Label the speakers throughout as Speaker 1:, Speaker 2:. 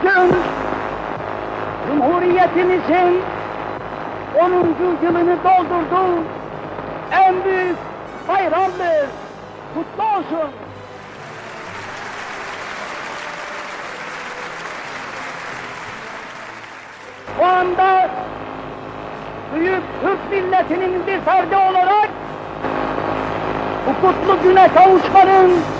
Speaker 1: bugün Cumhuriyetimizin 10. yılını doldurdu. En büyük bayramdır. Kutlu olsun. O anda büyük Türk milletinin bir ferdi olarak bu kutlu güne kavuşmanın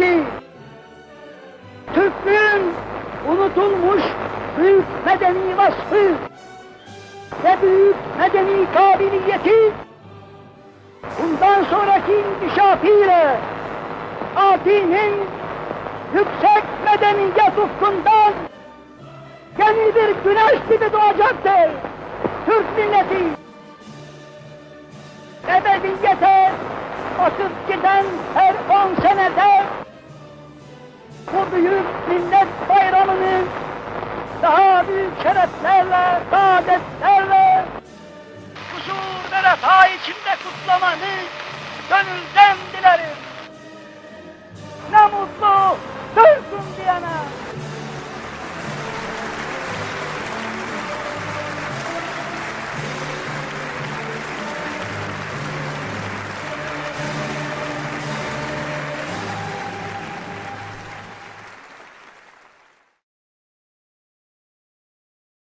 Speaker 1: Ki Türklüğün unutulmuş büyük medeni vasfı ve büyük medeni kabiliyeti bundan sonraki inkişafıyla Ati'nin yüksek medeniyet ufkundan yeni bir güneş gibi doğacaktır. Türk milleti ebediyete akıp giden her on senede bu büyük millet bayramını daha büyük şereflerle, saadetlerle, huzur ve refah içinde kutlamanı gönülden